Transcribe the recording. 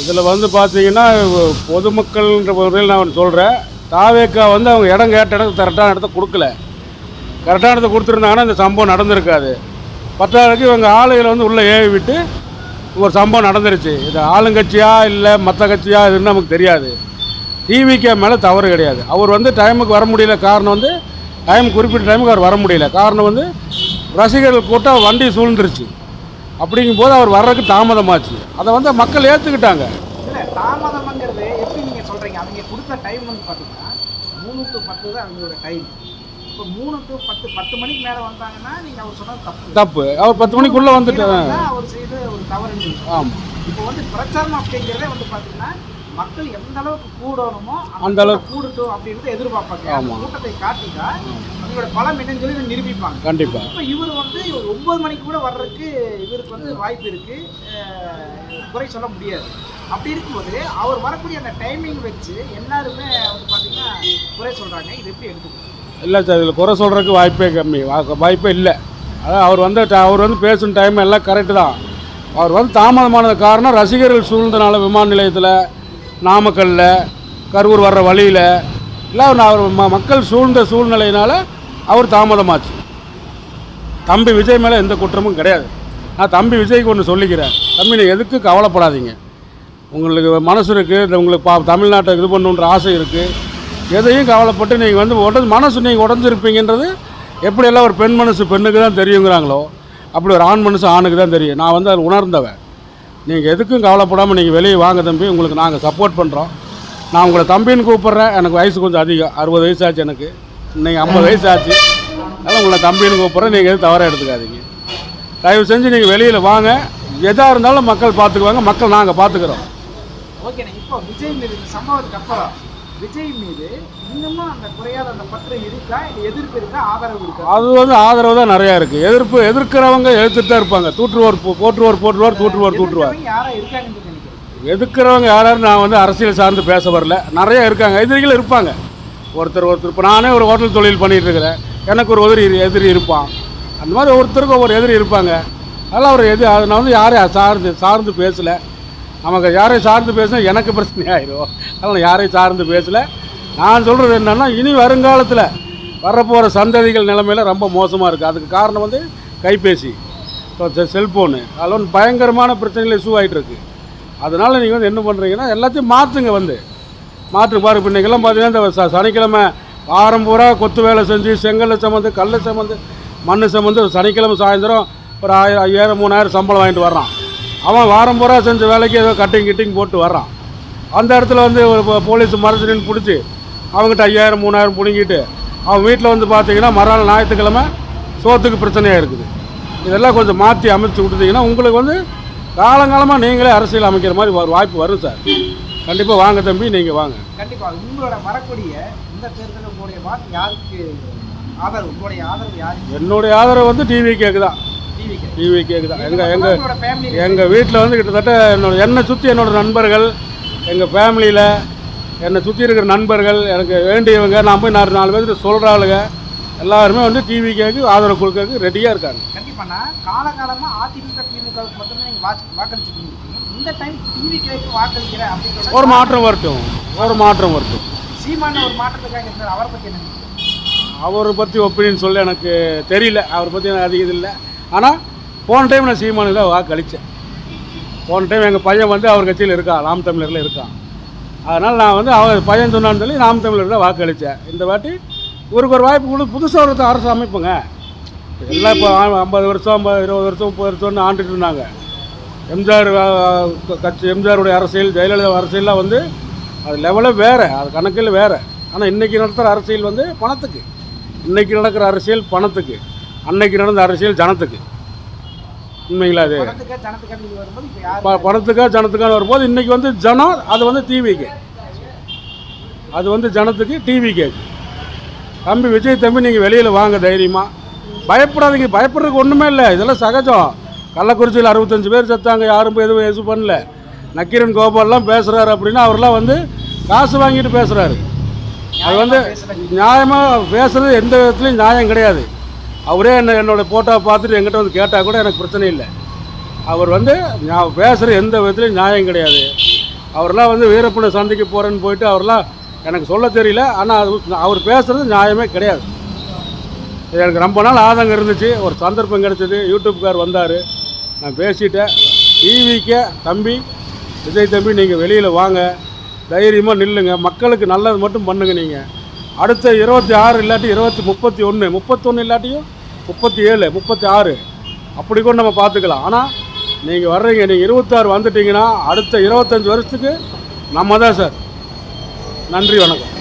இதில் வந்து பார்த்தீங்கன்னா பொதுமக்கள்ன்ற முறையில் நான் சொல்கிறேன் தாவேக்கா வந்து அவங்க இடம் கேட்ட இடத்துக்கு கரெக்டான இடத்த கொடுக்கல. கரெக்டான இடத்த கொடுத்துருந்தாங்கன்னா இந்த சம்பவம் நடந்திருக்காது. பத்தாவதுக்கு இவங்க ஆளுகளை வந்து உள்ளே ஏவி விட்டு ஒரு சம்பவம் நடந்துருச்சு. இது ஆளுங்கட்சியா இல்லை மற்ற கட்சியா இதுன்னு நமக்கு தெரியாது. டிவிக்கே மேலே தவறு கிடையாது. அவர் வந்து டைமுக்கு வர முடியல. காரணம் வந்து டைம் குறிப்பிட்ட டைமுக்கு அவர் வர முடியல. காரணம் வந்து ரசிகர்கள் கூட்டம் வண்டி சூழ்ந்துருச்சு. அப்படிங்கும்போது அவர் வர்றதுக்கு தாமதமாச்சு. அதை வந்து மக்கள் ஏற்றுக்கிட்டாங்க இல்லை தாமதம்ங்கிறது எப்படி நீங்கள் சொல்கிறீங்க அவங்க கொடுத்த டைம் வந்து பார்த்தீங்கன்னா மூணு டு பத்து தான் அவங்களோட டைம் இப்போ மூணு டு பத்து பத்து மணிக்கு மேலே வந்தாங்கன்னா நீங்கள் அவர் சொன்னது தப்பு. தப்பு. அவர் பத்து மணிக்குள்ளே வந்துட்டு அவர் செய்த ஒரு தவறு. ஆமாம் இப்போ வந்து பிரச்சாரம் அப்படிங்கிறதே வந்து பார்த்தீங்கன்னா மக்கள் எந்த அளவுக்கு கூடணுமோ அந்த அளவுக்கு. கூடட்டும் அப்படின்றத எதிர்பார்ப்பாங்க. அந்த ஆமா. கூட்டத்தை காட்டிட்டா அவங்களோட பலம் என்னன்னு சொல்லி நிரூபிப்பாங்க. கண்டிப்பாக இப்போ இவர் வந்து ஒன்பது மணிக்கு கூட வர்றதுக்கு இவருக்கு வந்து வாய்ப்பு இருக்கு. அஹ் குறை சொல்ல முடியாது. அப்படி இருக்கும்போது அவர் வரக்கூடிய அந்த டைமிங் வச்சு எல்லாருமே வந்து பார்த்தீங்கன்னா குறை சொல்றாங்க. இது எப்படி எடுத்துக்கணும்? இல்லை சார் இதில் குறை சொல்கிறதுக்கு வாய்ப்பே கம்மி. வாய்ப்பே இல்லை. அதான் அவர் வந்து அவர் வந்து பேசும் டைம் எல்லாம் கரெக்டு தான். அவர் வந்து தாமதமானது காரணம் ரசிகர்கள் சூழ்ந்தனால விமான நிலையத்தில் நாமக்கல்லில் கரூர் வர்ற வழியில் இல்லை அவர் அவர் ம- மக்கள் சூழ்ந்த சூழ்நிலையினால் அவர் தாமதமாச்சு. தம்பி விஜய் மேலே எந்த குற்றமும் கிடையாது. நான் தம்பி விஜய்க்கு ஒன்று சொல்லிக்கிறேன். தம்பி நீங்கள் எதுக்கு கவலைப்படாதீங்க. உங்களுக்கு மனசு இருக்குது உங்களுக்கு பா தமிழ்நாட்டை இது பண்ணுன்ற ஆசை இருக்குது எதையும் கவலைப்பட்டு நீங்கள் வந்து உடஞ்சு மனசு நீங்கள் உடஞ்சிருப்பீங்கன்றது எப்படியெல்லாம் ஒரு பெண் மனசு பெண்ணுக்கு தான் தெரியுங்கிறாங்களோ அப்படி ஒரு ஆண் மனசு ஆணுக்கு தான் தெரியும். நான் வந்து அதில் உணர்ந்தவன். நீங்கள் எதுக்கும் கவலைப்படாமல் நீங்கள் வெளியே வாங்க தம்பி. உங்களுக்கு நாங்கள் சப்போர்ட் பண்ணுறோம் நான் உங்களை தம்பின்னு கூப்பிட்றேன். எனக்கு வயசு கொஞ்சம் அதிகம். அறுபது வயசு ஆச்சு எனக்கு. நீங்கள் ஐம்பது வயசு ஆச்சு. அதனால் உங்களை தம்பின்னு கூப்பிட்றேன். நீங்கள் எதுவும் தவறாக எடுத்துக்காதீங்க. தயவு செஞ்சு நீங்கள் வெளியில் வாங்க. எதாக இருந்தாலும் மக்கள் பார்த்துக்குவாங்க. மக்கள் நாங்கள் பார்த்துக்குறோம். ஓகே இப்போ விஜய் சம்பவத்துக்கு அப்புறம் விஜய் மீது இன்னமும் அந்த குறையாத அந்த பற்று இருக்கா? எதிர்ப்பு இருக்கா? ஆதரவு இருக்கா? அது வந்து ஆதரவு தான் நிறையா இருக்குது எதிர்ப்பு எதிர்க்கிறவங்க எதிர்த்துட்டு தான் இருப்பாங்க. தூற்றுவார் போற்றுவார் போற்றுவார் தூற்றுவார் தூற்றுவார். எதிர்க்கிறவங்க யாரா இருக்காங்கன்னு எதுக்குறவங்க யாரும் நான் வந்து அரசியல் சார்ந்து பேச வரல. நிறைய இருக்காங்க. எதிரிகள் இருப்பாங்க. ஒருத்தர் ஒருத்தர் இப்போ நானே ஒரு ஹோட்டல் தொழில் பண்ணிட்டு இருக்கிறேன். எனக்கு ஒரு உதிரி இரு- எதிரி இருப்பான். அந்த மாதிரி ஒருத்தருக்கு ஒவ்வொரு எதிரி இருப்பாங்க. அதெல்லாம் ஒரு எது அது நான் வந்து யாரையும் சார்ந்து சார்ந்து பேசலை. நமக்கு யாரையும் சார்ந்து பேசினா எனக்கு பிரச்சனை ஆயிடும் அதனால் யாரையும் சார்ந்து பேசலை. நான் சொல்கிறது என்னென்னா இனி வருங்காலத்தில் வரப்போகிற சந்ததிகள் நிலைமையில ரொம்ப மோசமாக இருக்குது அதுக்கு காரணம் வந்து கைபேசி. இப்போ செல்ஃபோனு அதில் பயங்கரமான பிரச்சனைகள் இஷ்யூ ஆகிட்டுருக்கு அதனால் நீங்கள் வந்து என்ன பண்ணுறீங்கன்னா எல்லாத்தையும் மாற்றுங்க வந்து. மாற்று பாரு இப்போ இன்றைக்கெல்லாம் பார்த்தீங்கன்னா இந்த ச- சனிக்கிழமை வாரம் பூரா கொத்து வேலை செஞ்சு செங்கல் சம்மந்து கல் சம்மந்து மண் சம்மந்து சனிக்கிழமை சாயந்தரம் ஒரு ஆயிரம் ஐயாயிரம் மூணாயிரம் சம்பளம் வாங்கிட்டு வர்றான். அவன் வாரம் பூரா செஞ்ச வேலைக்கு ஏதோ கட்டிங் கிட்டிங் போட்டு வர்றான். அந்த இடத்துல வந்து போலீஸ் நின்று பிடிச்சி அவங்ககிட்ட ஐயாயிரம் மூணாயிரம் பிடுங்கிட்டு அவன் வீட்டில் வந்து பார்த்தீங்கன்னா மறுநாள் ஞாயிற்றுக்கிழமை சோத்துக்கு பிரச்சனையாக இருக்குது. இதெல்லாம் கொஞ்சம் மாற்றி அமைச்சு கொடுத்தீங்கன்னா உங்களுக்கு வந்து காலங்காலமாக நீங்களே அரசியல் அமைக்கிற மாதிரி ஒரு வாய்ப்பு வரும் சார். கண்டிப்பாக வாங்க தம்பி நீங்கள் வாங்க. கண்டிப்பா உங்களோட வரக்கூடிய இந்த உங்களுடைய வாக்கு யாருக்கு? ஆதரவு உங்களுடைய ஆதரவு யாருக்கு? என்னுடைய ஆதரவு வந்து டிவி கேக்கு தான். டிவி கேக்கு தான். எங்கள் எங்கள் எங்கள் வீட்டில் வந்து கிட்டத்தட்ட என்னோட என்னை சுற்றி என்னோட நண்பர்கள் எங்கள் ஃபேமிலியில் என்னை சுற்றி இருக்கிற நண்பர்கள் எனக்கு வேண்டியவங்க நான் போய் நாலு நாலு பேருக்கு சொல்கிற ஆளுங்க எல்லாருமே வந்து டிவி கேக்கு ஆதரவு கொடுக்கறதுக்கு ரெடியாக இருக்காங்க. கண்டிப்பாண்ணா காலகாலமா அதிமுக திமுகவுக்கு மட்டுமே நீங்க வாக்கு வாக்களிச்சுட்டு இருக்கீங்க இந்த டைம் டிவி கேக்கு வாக்களிக்கிறேன் அப்படின்ற ஒரு மாற்றம் வரட்டும். ஒரு மாற்றம் வரட்டும். சீமான ஒரு மாற்றத்துக்காக இருந்தார். அவரை என்ன நினைக்கிறீங்க? அவரை பற்றி ஒப்பீனியன் சொல்ல எனக்கு தெரியல. அவரை பற்றி எனக்கு அதிகம் இது இல்லை. ஆனால் போன டைம் நான் சீமானில் தான் வாக்களித்தேன் போன டைம் எங்கள் பையன் வந்து அவர் கட்சியில் இருக்கான் நாம் தமிழரில் இருக்கான் அதனால் நான் வந்து அவர் பையன் சொன்னான்னு சொல்லி நாம் தமிழர் தான் வாக்களித்தேன் இந்த வாட்டி ஒரு ஒரு வாய்ப்பு கொடு புதுசாக ஒரு அரசு அமைப்புங்க. எல்லாம் இப்போ ஐம்பது வருஷம் ஐம்பது இருபது வருஷம் முப்பது வருஷம்னு ஆண்டுட்டு இருந்தாங்க. எம்ஜிஆர் கட்சி எம்ஜிஆருடைய அரசியல் ஜெயலலிதா அரசியல்லாம் வந்து அது லெவலே வேறு அது கணக்கில் வேறு. ஆனால் இன்றைக்கி நடத்துகிற அரசியல் வந்து பணத்துக்கு. இன்றைக்கி நடக்கிற அரசியல் பணத்துக்கு. அன்னைக்கு நடந்த அரசியல் ஜனத்துக்கு. உண்மைங்களா அது பணத்துக்கா ஜனத்துக்காக வரும்போது இன்றைக்கி வந்து ஜனம் அது வந்து டிவிக்கு அது வந்து ஜனத்துக்கு டிவி கேக்கு தம்பி விஜய் தம்பி நீங்கள் வெளியில் வாங்க தைரியமாக பயப்படாதீங்க பயப்படுறதுக்கு ஒன்றுமே இல்லை. இதெல்லாம் சகஜம். கள்ளக்குறிச்சியில் அறுபத்தஞ்சு பேர் செத்தாங்க யாரும் எதுவும் எதுவும் பண்ணல. நக்கீரன் கோபால்லாம் பேசுகிறாரு அப்படின்னா அவரெல்லாம் வந்து காசு வாங்கிட்டு பேசுகிறாரு அது வந்து நியாயமாக பேசுகிறது எந்த விதத்துலையும் நியாயம் கிடையாது. அவரே என்ன என்னோட ஃபோட்டோவை பார்த்துட்டு எங்கிட்ட வந்து கேட்டால் கூட எனக்கு பிரச்சனை இல்லை. அவர் வந்து நான் பேசுகிற எந்த விதத்துலையும் நியாயம் கிடையாது. அவரெல்லாம் வந்து வீரப்பனை சந்திக்க போகிறேன்னு போயிட்டு அவரெல்லாம் எனக்கு சொல்ல தெரியல. ஆனால் அது அவர் பேசுகிறது நியாயமே கிடையாது. இது எனக்கு ரொம்ப நாள் ஆதங்கம் இருந்துச்சு. ஒரு சந்தர்ப்பம் கிடச்சிது. யூடியூப்கார் வந்தார். நான் பேசிட்டேன். டிவிக்கே தம்பி விஜய் தம்பி நீங்கள் வெளியில் வாங்க. தைரியமாக நில்லுங்க. மக்களுக்கு நல்லது மட்டும் பண்ணுங்க நீங்கள் அடுத்த இருபத்தி ஆறு இல்லாட்டி இருபத்தி முப்பத்தி ஒன்று முப்பத்தொன்று இல்லாட்டியும் முப்பத்தி ஏழு முப்பத்தி ஆறு அப்படி கூட நம்ம பார்த்துக்கலாம். ஆனால் நீங்கள் வர்றீங்க நீங்கள் இருபத்தாறு வந்துட்டீங்கன்னா அடுத்த இருபத்தஞ்சி வருஷத்துக்கு நம்ம தான் சார். நன்றி வணக்கம்.